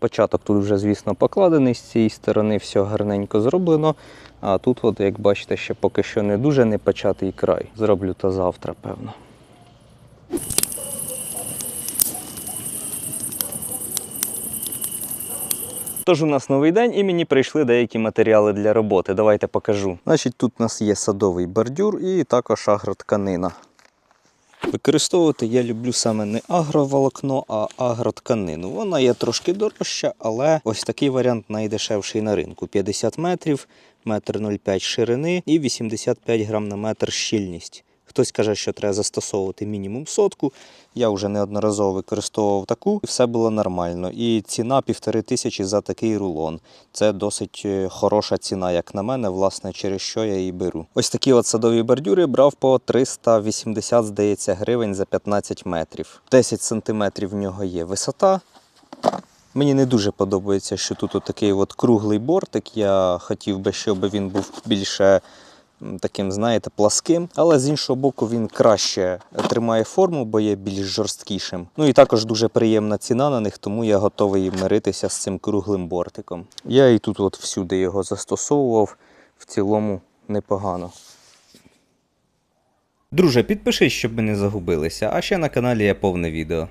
Початок тут вже, звісно, покладений з цієї сторони, все гарненько зроблено. А тут, от, як бачите, ще поки що не дуже не початий край. Зроблю то завтра, певно. Тож у нас новий день і мені прийшли деякі матеріали для роботи. Давайте покажу. Значить, тут у нас є садовий бордюр і також агротканина. Використовувати я люблю саме не агроволокно, а агротканину. Вона є трошки дорожча, але ось такий варіант найдешевший на ринку: 50 метрів, метр 0,5 ширини і 85 грам на метр щільність. Хтось каже, що треба застосовувати мінімум сотку. Я вже неодноразово використовував таку, і все було нормально. І ціна півтори тисячі за такий рулон. Це досить е, хороша ціна, як на мене, власне, через що я її беру. Ось такі от садові бордюри брав по 380, здається, гривень за 15 метрів. 10 сантиметрів в нього є висота. Мені не дуже подобається, що тут такий от круглий бортик. Я хотів би, щоб він був більше таким, знаєте, пласким. Але з іншого боку, він краще тримає форму, бо є більш жорсткішим. Ну і також дуже приємна ціна на них, тому я готовий миритися з цим круглим бортиком. Я і тут от всюди його застосовував, в цілому непогано. Друже, підпишись, щоб ми не загубилися, а ще на каналі є повне відео.